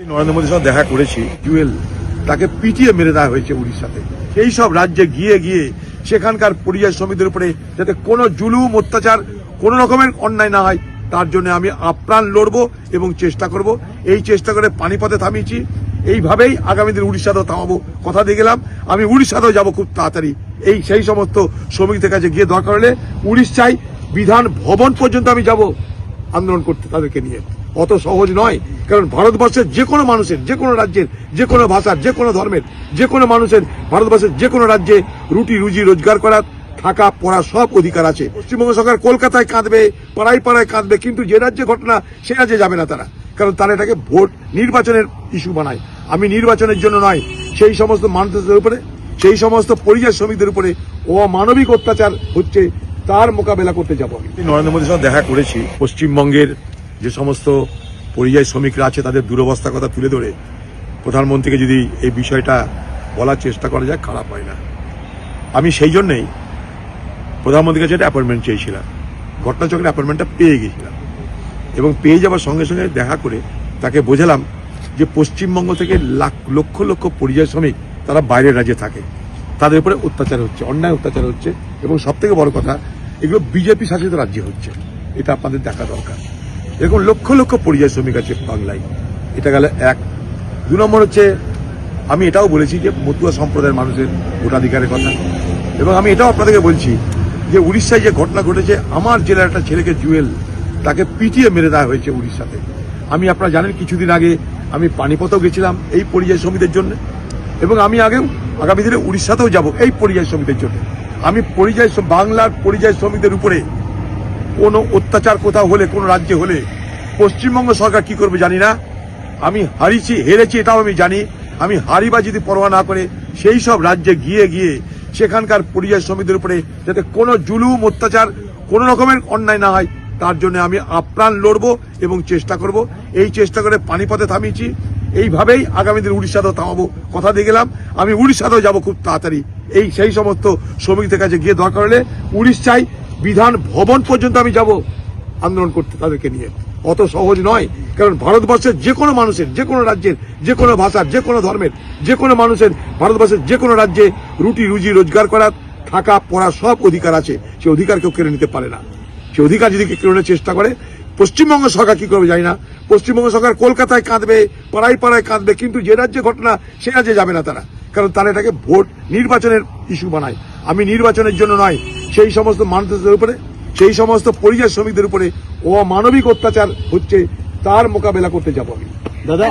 নরেন্দ্র মোদীর সঙ্গে দেখা করেছি জুয়েল তাকে পিটিয়ে মেরে দেওয়া হয়েছে উড়িষ্যাতে। এই সব রাজ্যে গিয়ে গিয়ে সেখানকার পরিযায়ী শ্রমিকদের উপরে যাতে কোনো জুলুম, অত্যাচার, কোনো রকমের অন্যায় না হয়, তার জন্য আমি আপ্রাণ লড়বো এবং চেষ্টা করব। এই চেষ্টা করে পানিপথে থামিয়েছি। এইভাবেই আগামী দিন উড়িষ্যাতেও থামাবো কথা দিয়ে গেলাম। আমি উড়িষ্যাতেও যাব খুব তাড়াতাড়ি। এই সেই সমস্ত শ্রমিকদের কাছে গিয়ে দরকার হলে উড়িষ্যায় বিধান ভবন পর্যন্ত আমি যাব আন্দোলন করতে তাদেরকে নিয়ে। অত সহজ নয়। কারণ ভারতবর্ষের যে কোনো মানুষের, যে কোনো রাজ্যের, যে কোনো ভাষার, যে কোনো ধর্মের, যে কোনো মানুষের, ভারতবর্ষের যে কোনো রাজ্যে রুটি, রুজি, রোজগার করার থাকা, পড়া সব অধিকার আছে। পশ্চিমবঙ্গ সরকার কলকাতায় কাঁদবে পাড়ায় পাড়ায় কাঁদবে, কিন্তু যে রাজ্যে ঘটনা, সে রাজ্যে যাবে না তারা। কারণ তারা এটাকে ভোট নির্বাচনের ইস্যু বানায়। আমি নির্বাচনের জন্য নয়, সেই সমস্ত মানুষদের উপরে, সেই সমস্ত পরিযায়ী শ্রমিকদের উপরে অমানবিক অত্যাচার হচ্ছে, তার মোকাবেলা করতে যাব আমি। নরেন্দ্র মোদীর সঙ্গে দেখা করেছি, পশ্চিমবঙ্গের যে সমস্ত পরিযায়ী শ্রমিকরা আছে, তাদের দুরবস্থার কথা তুলে ধরে প্রধানমন্ত্রীকে যদি এই বিষয়টা বলার চেষ্টা করা যায়, খারাপ হয় না। আমি সেই জন্যই প্রধানমন্ত্রীর কাছে একটা অ্যাপয়েন্টমেন্ট চেয়েছিলাম। ঘটনাচক্রের অ্যাপয়েন্টমেন্টটা পেয়ে গেছিলাম। এবং পেয়ে যাওয়ার সঙ্গে সঙ্গে দেখা করে তাকে বোঝালাম যে পশ্চিমবঙ্গ থেকে লাখ, লক্ষ লক্ষ পরিযায়ী শ্রমিক তারা বাইরের রাজ্যে থাকে। তাদের উপরে অত্যাচার হচ্ছে, অন্যায় অত্যাচার হচ্ছে। এবং সব থেকে বড় কথা, এগুলো বিজেপি শাসিত রাজ্যে হচ্ছে। এটা আপনাদের দেখা দরকার। এরকম লক্ষ লক্ষ পরিযায়ী শ্রমিক আছে বাংলায়। এটা গেল এক। দু নম্বর হচ্ছে, আমি এটাও বলেছি যে মতুয়া সম্প্রদায়ের মানুষের ভোটাধিকারের কথা। এবং আমি এটাও আপনাদেরকে বলছি যে উড়িষ্যায় যে ঘটনা ঘটেছে, আমার জেলার একটা ছেলেকে জুয়েল, তাকে পিটিয়ে মেরে দেওয়া হয়েছে উড়িষ্যাতে। আমি, আপনারা জানেন, কিছুদিন আগে আমি পানিপথেও গেছিলাম এই পরিযায়ী শ্রমিকদের জন্য। এবং আমি আগেও, আগামী দিনে উড়িষ্যাতেও যাব এই পরিযায়ী শ্রমিকদের জন্য। আমি পরিযায়ী বাংলার পরিযায়ী শ্রমিকদের উপরে কোনো অত্যাচার কোথাও হলে, কোনো রাজ্যে হলে, পশ্চিমবঙ্গ সরকার কি করবে জানি না। আমি হারিয়েছি, হেরেছি এটাও আমি জানি। আমি হারিবা যদি পরোয়া না করে, সেই সব রাজ্যে গিয়ে গিয়ে সেখানকার পরিযায়ী শ্রমিকদের উপরে যাতে কোনো জুলুম, অত্যাচার, কোনো রকমের অন্যায় না হয়, তার জন্য আমি আপ্রাণ লড়বো এবং চেষ্টা করব। এই চেষ্টা করে পানিপথে থামিয়েছি। এইভাবেই আগামী দিন উড়িষ্যাতেও থামাবো কথা দিয়ে গেলাম। আমি উড়িষ্যাতেও যাব খুব তাড়াতাড়ি। এই সেই সমস্ত শ্রমিকদের কাছে গিয়ে দরকার হলে উড়িষ্যায় বিধান ভবন পর্যন্ত আমি যাব আন্দোলন করতে তাদেরকে নিয়ে। অত সহজ নয়, কারণ ভারতবর্ষের যে কোনো মানুষের, যে কোনো রাজ্যের, যে কোনো ভাষার, যে কোনো ধর্মের, যে কোনো মানুষের, ভারতবর্ষের যে কোনো রাজ্যে রুটি, রুজি, রোজগার করার থাকা পড়া সব অধিকার আছে। সে অধিকার কেউ কেড়ে নিতে পারে না। সে অধিকার যদি কেউ কেড়ে চেষ্টা করে পশ্চিমবঙ্গ সরকার কি করবে জানি না। পশ্চিমবঙ্গ সরকার কলকাতায় কাঁদবে, পাড়ায় পাড়ায় কাঁদবে, কিন্তু যে রাজ্যে ঘটনা, সে রাজ্যে যাবে না তারা। কারণ তারা এটাকে ভোট নির্বাচনের ইস্যু বানায়। আমি নির্বাচনের জন্য নয়, সেই সমস্ত মানুষদের উপরে, সেই সমস্ত পরিযায় শ্রমিকদের উপরে অমানবিক অত্যাচার হচ্ছে, তার মোকাবেলা করতে যাব আমি। দাদা